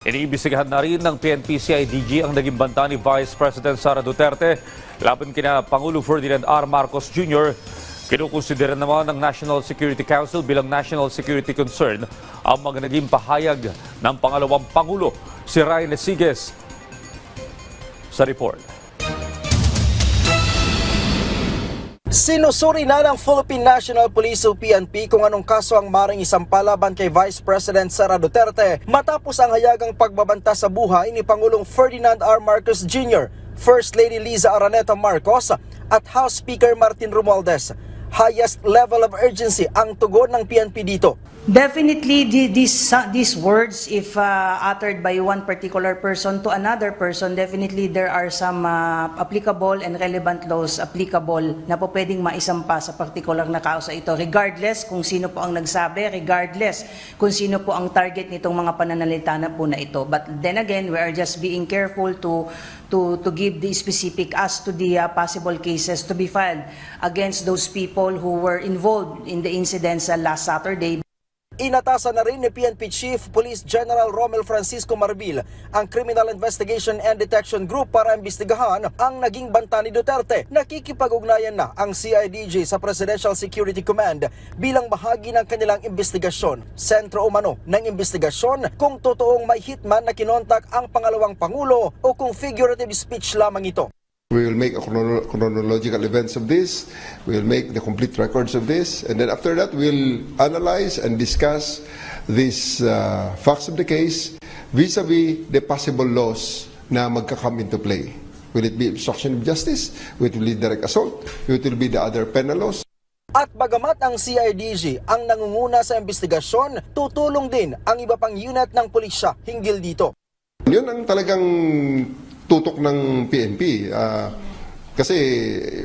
Iniimbestigahan na rin ng PNP-CIDG ang naging banta ni Vice President Sara Duterte laban kina Pangulo Ferdinand R. Marcos Jr. Kinukonsidera naman ng National Security Council bilang national security concern ang mga pahayag ng pangalawang Pangulo, si Ryan Sigues. Sa report. Sinusuri na ng Philippine National Police o PNP kung anong kaso ang maring isang palaban kay Vice President Sara Duterte matapos ang hayagang pagbabanta sa buhay ni Pangulong Ferdinand R. Marcos Jr., First Lady Liza Araneta Marcos at House Speaker Martin Romualdez. Highest level of urgency ang tugon ng PNP dito. Definitely, the- these uh, these words, if uh, uttered by one particular person to another person, definitely there are some uh, applicable and relevant laws applicable na po pwedeng maisampa sa particular na kausa ito, regardless kung sino po ang nagsabi, regardless kung sino po ang target nitong mga pananalita na po na ito. But then again, we are just being careful to to to give the specific as to the uh, possible cases to be filed against those people who were involved in the incidents uh, last Saturday. Inatasan na rin ni PNP Chief Police General Romel Francisco Marbil ang Criminal Investigation and Detection Group para imbestigahan ang naging banta ni Duterte. Nakikipag-ugnayan na ang CIDG sa Presidential Security Command bilang bahagi ng kanilang investigasyon. Sentro umano ng investigasyon kung totoong may hitman na kinontak ang pangalawang pangulo o kung figurative speech lamang ito. We will make a chrono- chronological events of this. We will make the complete records of this, and then after that, we'll analyze and discuss these uh, facts of the case vis-a-vis the possible laws na magka-come into play. Will it be obstruction of justice? Will it be direct assault? Will it be the other penal laws? At bagamat ang CIDG ang nangunguna sa investigasyon, tutulong din ang iba pang unit ng pulisya hinggil dito. Yun ang talagang tutok ng PNP. ah, kasi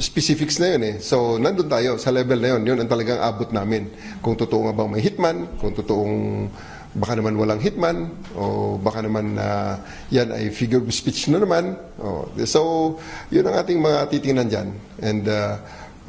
specifics na yun eh. So, nandun tayo sa level na yun. Yun ang talagang abot namin. Kung totoo nga bang may hitman, kung totoong baka naman walang hitman, o baka naman na yan ay figure of speech na naman. O, so, yun ang ating mga titingnan dyan. And uh,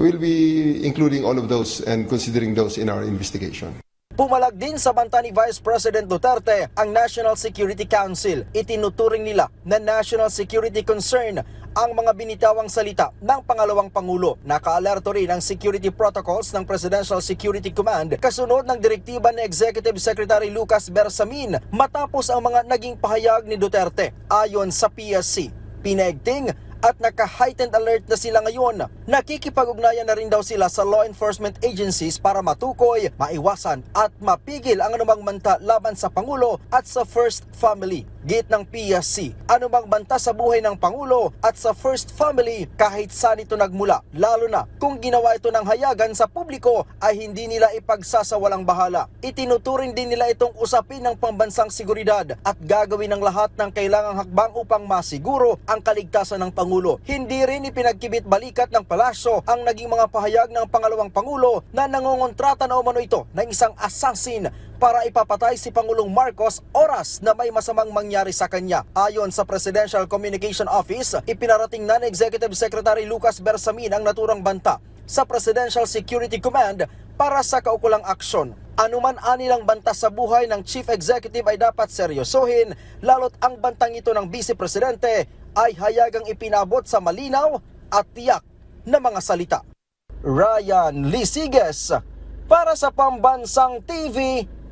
we'll be including all of those and considering those in our investigation. Pumalag din sa banta ni Vice President Duterte ang National Security Council. Itinuturing nila na national security concern ang mga binitawang salita ng pangalawang pangulo. Nakaalerto rin ang security protocols ng Presidential Security Command kasunod ng direktiba ni Executive Secretary Lucas Bersamin matapos ang mga naging pahayag ni Duterte. Ayon sa PSC, pinegting at naka-heightened alert na sila ngayon. Nakikipag-ugnayan na rin daw sila sa law enforcement agencies para matukoy, maiwasan at mapigil ang anumang manta laban sa Pangulo at sa First Family. Git ng PSC, anumang banta sa buhay ng Pangulo at sa First Family kahit saan ito nagmula, lalo na kung ginawa ito ng hayagan sa publiko ay hindi nila ipagsasawalang bahala. Itinuturing din nila itong usapin ng pambansang seguridad at gagawin ng lahat ng kailangang hakbang upang masiguro ang kaligtasan ng Pangulo. Hindi rin ipinagkibit balikat ng palasyo ang naging mga pahayag ng pangalawang Pangulo na nangongontrata na umano ito ng isang assassin para ipapatay si Pangulong Marcos oras na may masamang mangyari sa kanya. Ayon sa Presidential Communication Office, ipinarating na ni Executive Secretary Lucas Bersamin ang naturang banta sa Presidential Security Command para sa kaukulang aksyon. Anuman anilang banta sa buhay ng Chief Executive ay dapat seryosohin, lalot ang bantang ito ng Vice Presidente ay hayagang ipinabot sa malinaw at tiyak na mga salita. Ryan Lisiges para sa Pambansang TV